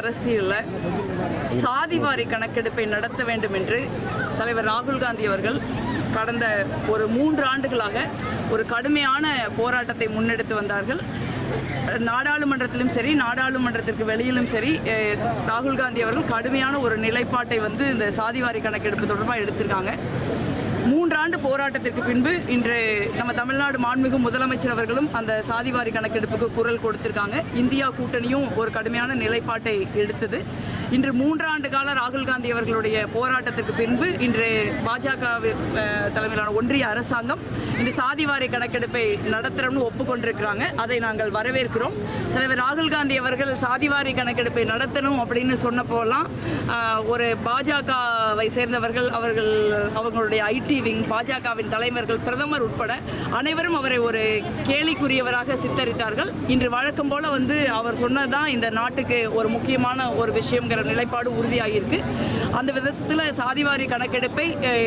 அரசியலில் சாதிவாரி கணக்கெடுப்பை நடத்த வேண்டும் என்று தலைவர் ராகுல் காந்தி அவர்கள் கடந்த ஒரு மூன்று ஆண்டுகளாக ஒரு கடுமையான போராட்டத்தை முன்னெடுத்து வந்தார்கள். நாடாளுமன்றத்திலும் சரி நாடாளுமன்றத்திற்கு வெளியிலும் சரி ராகுல் காந்தி அவர்கள் கடுமையான ஒரு நிலைப்பாட்டை வந்து இந்த சாதிவாரி கணக்கெடுப்பு தொடர்பாக எடுத்திருக்காங்க. மூன்றாண்டு போராட்டத்திற்கு பின்பு இன்று நம்ம தமிழ்நாடு மாண்புமிகு முதலமைச்சர் அவர்களும் அந்த சாதிவாரி கணக்கெடுப்புக்கு குரல் கொடுத்திருக்காங்க. இந்தியா கூட்டணியும் ஒரு கடுமையான நிலைப்பாட்டை எடுத்தது. இன்று மூன்றாண்டு கால ராகுல் காந்தி அவர்களுடைய போராட்டத்திற்கு பின்பு இன்று பாஜக தலைமையிலான ஒன்றிய அரசாங்கம் இந்த சாதிவாரி கணக்கெடுப்பை நடத்துகிறோம்னு ஒப்புக்கொண்டிருக்கிறாங்க. அதை நாங்கள் வரவேற்கிறோம். தலைவர் ராகுல் காந்தி அவர்கள் சாதிவாரி கணக்கெடுப்பை நடத்தணும் அப்படின்னு சொன்னப்போலாம் ஒரு பாஜகவை சேர்ந்தவர்கள் அவர்கள் அவங்களுடைய ஐடி விங் பாஜகவின் தலைவர்கள் பிரதமர் உட்பட அனைவரும் அவரை ஒரு கேலிக்குரியவராக சித்தரித்தார்கள். இன்று வழக்கம் போல வந்து அவர் சொன்னதுதான் இந்த நாட்டுக்கு ஒரு முக்கியமான ஒரு விஷயங்கிற நிலைப்பாடு உறுதியாகியிருக்கு அந்த விதத்தில் சாதிவாரி கணக்கெடுப்பை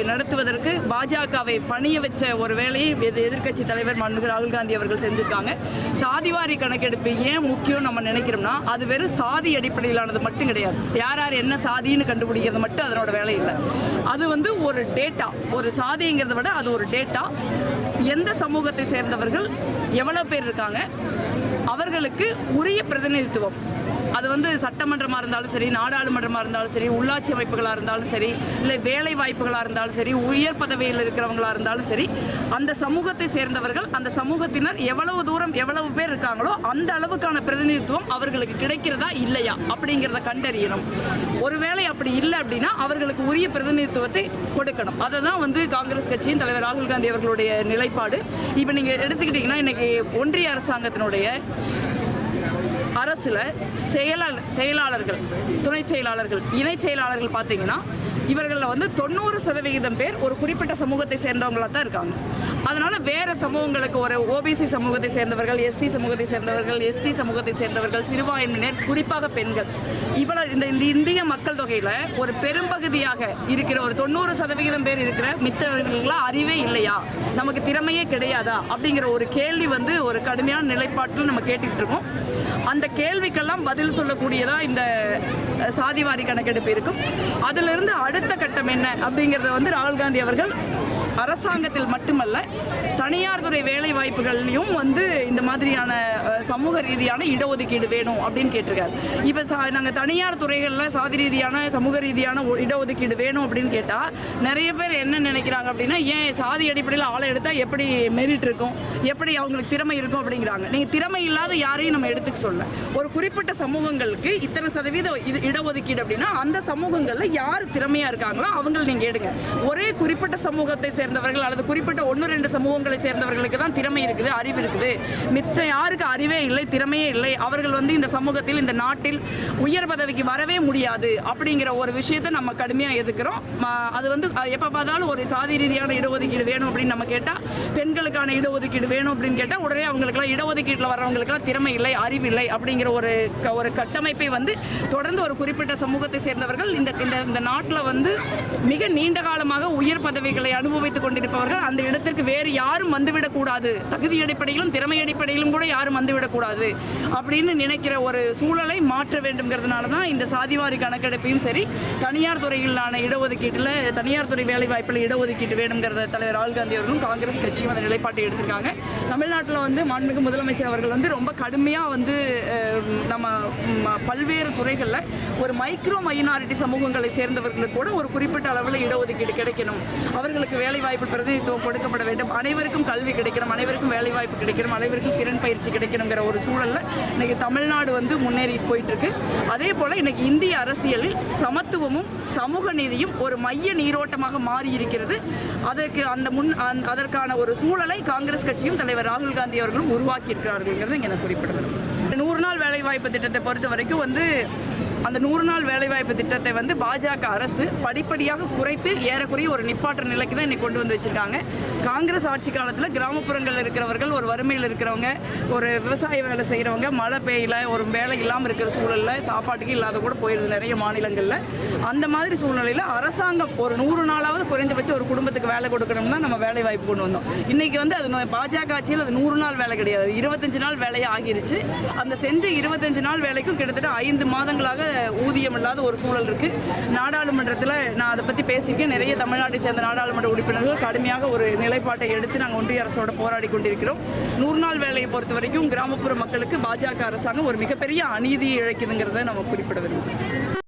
நடத்துவதற்கு பாஜகவை பணிய வச்ச ஒரு வேலையை எதிர்க்கட்சி தலைவர் மன்னுகு ராகுல் காந்தி அவர்கள் செஞ்சிருக்காங்க. சாதிவாரி கணக்கெடுப்பு ஏன் முக்கியம் நம்ம நினைக்கிறோம்னா அது வெறும் சாதி அடிப்படையிலானது மட்டும் கிடையாது. யார் யார் என்ன சாதின்னு கண்டுபிடிக்கிறது மட்டும் அதனோட வேலை இல்லை. அது வந்து ஒரு டேட்டா ஒரு சாதிங்கிறத விட அது ஒரு டேட்டா எந்த சமூகத்தை சேர்ந்தவர்கள் எவ்வளோ பேர் இருக்காங்க? அவர்களுக்கு உரிய பிரதிநிதித்துவம். அது வந்து சட்டமன்றமாக இருந்தாலும் சரி நாடாளுமன்றமாக இருந்தாலும் சரி உள்ளாட்சி அமைப்புகளாக இருந்தாலும் சரி இல்லை வேலை வாய்ப்புகளாக இருந்தாலும் சரி உயர் பதவியில் இருக்கிறவங்களாக இருந்தாலும் சரி அந்த சமூகத்தை சேர்ந்தவர்கள் அந்த சமூகத்தினர் எவ்வளவு தூரம் எவ்வளவு பேர் இருக்காங்களோ அந்த அளவுக்கான பிரதிநிதித்துவம் அவர்களுக்கு கிடைக்கிறதா இல்லையா அப்படிங்கிறத கண்டறியணும். ஒருவேளை அப்படி இல்லை அப்படின்னா அவர்களுக்கு உரிய பிரதிநிதித்துவத்தை கொடுக்கணும். அதை தான் வந்து காங்கிரஸ் கட்சியின் தலைவர் ராகுல் காந்தி அவர்களுடைய நிலைப்பாடு. இப்போ நீங்கள் எடுத்துக்கிட்டிங்கன்னா இன்னைக்கு ஒன்றிய அரசாங்கத்தினுடைய அரசில் செயலாளர் செயலாளர்கள் துணை செயலாளர்கள் இணை செயலாளர்கள் பார்த்தீங்கன்னா இவர்களில் வந்து தொண்ணூறு சதவிகிதம் பேர் ஒரு குறிப்பிட்ட சமூகத்தை சேர்ந்தவங்களாக தான் இருக்காங்க. அதனால வேற சமூகங்களுக்கு ஒரு ஓபிசி சமூகத்தை சேர்ந்தவர்கள் எஸ்சி சமூகத்தை சேர்ந்தவர்கள் எஸ்டி சமூகத்தை சேர்ந்தவர்கள் சிறுபான்மையினர் குறிப்பாக பெண்கள். இவ்வளவு இந்த இந்த இந்திய மக்கள் தொகையில் ஒரு பெரும்பகுதியாக இருக்கிற ஒரு தொண்ணூறு சதவிகிதம் பேர் இருக்கிற மித்தவர்களாம் அறிவே இல்லையா? நமக்கு திறமையே கிடையாதா? அப்படிங்கிற ஒரு கேள்வி வந்து ஒரு கடுமையான நிலைப்பாட்டில் நம்ம கேட்டுக்கிட்டு இருக்கோம். அந்த கேள்விக்கெல்லாம் பதில் சொல்லக்கூடியதா இந்த சாதிவாரி கணக்கெடுப்பு இருக்கும். அதிலிருந்து அடுத்த கட்டம் என்ன அப்படிங்கிறத வந்து ராகுல் காந்தி அவர்கள் அரசாங்கத்தில் மட்டுமல்ல தனியார் துறை வேலை வாய்ப்புகள்லையும் வந்து இந்த மாதிரியான சமூக ரீதியான இடஒதுக்கீடு வேணும் அப்படின்னு கேட்டிருக்காரு. இப்போ சா நாங்கள் தனியார் துறைகளில் சாதி ரீதியான சமூக ரீதியான ஒ- இடஒதுக்கீடு வேணும் அப்படின்னு கேட்டால் நிறைய பேர் என்ன நினைக்கிறாங்க அப்படின்னா ஏன் சாதி அடிப்படையில் ஆளை எடுத்தால் எப்படி மெரிட் இருக்கும்? எப்படி அவங்களுக்கு திறமை இருக்கும் அப்படிங்கிறாங்க. நீங்கள் திறமை இல்லாத யாரையும் நம்ம எடுத்துக்க சொல்ல. ஒரு குறிப்பிட்ட சமூகங்களுக்கு இத்தனை சதவீத இது இடஒதுக்கீடு அப்படின்னா அந்த சமூகங்களில் யார் திறமையாக இருக்காங்களோ அவங்களை நீங்கள் எடுங்க. ஒரே குறிப்பிட்ட சமூகத்தை சேர்ந்தவர்கள் அல்லது குறிப்பிட்ட ஒன்று ரெண்டு சமூகங்களை சேர்ந்தவர்களுக்கு தான் திறமை இருக்குது அறிவு இருக்குது. மிச்சம் யாருக்கு அறிவே இல்லை திறமையே இல்லை. அவர்கள் வந்து இந்த சமூகத்தில் இந்த நாட்டில் உயர் பதவிக்கு வரவே முடியாது அப்படிங்கிற ஒரு விஷயத்தை நம்ம கடுமையாக எதுக்குறோம் அது வந்து எப்போ பார்த்தாலும் ஒரு சாதி ரீதியான இடஒதுக்கீடு வேணும் அப்படின்னு நம்ம கேட்டால் பெண்களுக்கான இடஒதுக்கீடு வேணும் அப்படின்னு கேட்டால் உடனே அவங்களுக்குலாம் இடஒதுக்கீட்டில் வர்றவங்களுக்குலாம் திறமை இல்லை அறிவு இல்லை அப்படிங்கிற ஒரு ஒரு கட்டமைப்பை வந்து தொடர்ந்து ஒரு குறிப்பிட்ட சமூகத்தை சேர்ந்தவர்கள் இந்த இந்த இந்த நாட்டில் வந்து மிக நீண்ட காலமாக உயர் பதவிகளை அனுபவித்து வைத்துக் கொண்டிருப்பவர்கள் அந்த இடத்திற்கு வேறு யாரும் வந்துவிடக்கூடாது. தகுதி அடிப்படையிலும் திறமை அடிப்படையிலும் கூட யாரும் வந்துவிடக்கூடாது அப்படின்னு நினைக்கிற ஒரு சூழலை மாற்ற வேண்டும்ங்கிறதுனால தான் இந்த சாதிவாரி கணக்கெடுப்பையும் சரி தனியார் துறையிலான இடஒதுக்கீட்டில் தனியார் துறை வேலை வாய்ப்பில் இடஒதுக்கீடு வேணுங்கிறத தலைவர் ராகுல் காந்தி அவர்களும் காங்கிரஸ் கட்சியும் அந்த நிலைப்பாட்டை எடுத்திருக்காங்க. தமிழ்நாட்டில் வந்து மாண்புமிகு முதலமைச்சர் அவர்கள் வந்து ரொம்ப கடுமையாக வந்து நம்ம பல்வேறு துறைகளில் ஒரு மைக்ரோ மைனாரிட்டி சமூகங்களை சேர்ந்தவர்களுக்கு கூட ஒரு குறிப்பிட்ட அளவில் இடஒதுக்கீடு கிடைக்கணும். அவர்களுக்கு வேலை வேலைவாய்ப்பு பிரதிநிதித்துவம் கொடுக்கப்பட வேண்டும். அனைவருக்கும் கல்வி கிடைக்கணும் அனைவருக்கும் வேலைவாய்ப்பு கிடைக்கணும் அனைவருக்கும் திறன் பயிற்சி கிடைக்கணுங்கிற ஒரு சூழலில் இன்னைக்கு தமிழ்நாடு வந்து முன்னேறி போயிட்டு இருக்கு அதே போல இன்னைக்கு இந்திய அரசியலில் சமத்துவமும் சமூக நீதியும் ஒரு மைய நீரோட்டமாக மாறி இருக்கிறது அதற்கு அந்த முன் அதற்கான ஒரு சூழலை காங்கிரஸ் கட்சியும் தலைவர் ராகுல் காந்தி அவர்களும் உருவாக்கி இருக்கிறார்கள்ங்கிறது இங்கே குறிப்பிட நூறு நாள் வேலைவாய்ப்பு திட்டத்தை பொறுத்த வரைக்கும் வந்து அந்த நூறு நாள் வேலைவாய்ப்பு திட்டத்தை வந்து பாஜக அரசு படிப்படியாக குறைத்து ஏறக்குறைய ஒரு நிப்பாற்ற நிலைக்கு தான் இன்னைக்கு கொண்டு வந்து வச்சிருக்காங்க. காங்கிரஸ் ஆட்சி காலத்தில் கிராமப்புறங்களில் இருக்கிறவர்கள் ஒரு வறுமையில் இருக்கிறவங்க ஒரு விவசாய வேலை செய்கிறவங்க மழை பெய்யல ஒரு வேலை இல்லாமல் இருக்கிற சூழலில் சாப்பாட்டுக்கு இல்லாத கூட போயிருது நிறைய மாநிலங்களில். அந்த மாதிரி சூழ்நிலையில் அரசாங்கம் ஒரு நூறு நாளாவது குறைஞ்சபட்சம் ஒரு குடும்பத்துக்கு வேலை கொடுக்கணும்னா நம்ம வேலை வாய்ப்பு கொண்டு வந்தோம். இன்னைக்கு வந்து அது பாஜக ஆட்சியில் அது நூறு நாள் வேலை கிடையாது. இருபத்தஞ்சு நாள் வேலையாக ஆகிருச்சு. அந்த செஞ்ச இருபத்தஞ்சு நாள் வேலைக்கும் கிட்டத்தட்ட ஐந்து மாதங்களாக ஊதியம் இல்லாத ஒரு சூழல் இருக்கு. நாடாளுமன்றத்தில் நான் அதை பற்றி பேசியிருக்கேன். நிறைய தமிழ்நாட்டை சேர்ந்த நாடாளுமன்ற உறுப்பினர்கள் கடுமையாக ஒரு நிலைப்பாட்டை எடுத்து நாங்கள் ஒன்றிய அரசோட போராடி கொண்டிருக்கிறோம். நூறு நாள் வேலையை பொறுத்த வரைக்கும் கிராமப்புற மக்களுக்கு பாஜக அரசாங்கம் ஒரு மிகப்பெரிய அநீதியை இழைக்குதுங்கிறத நம்ம குறிப்பிட விரும்புகிறோம்.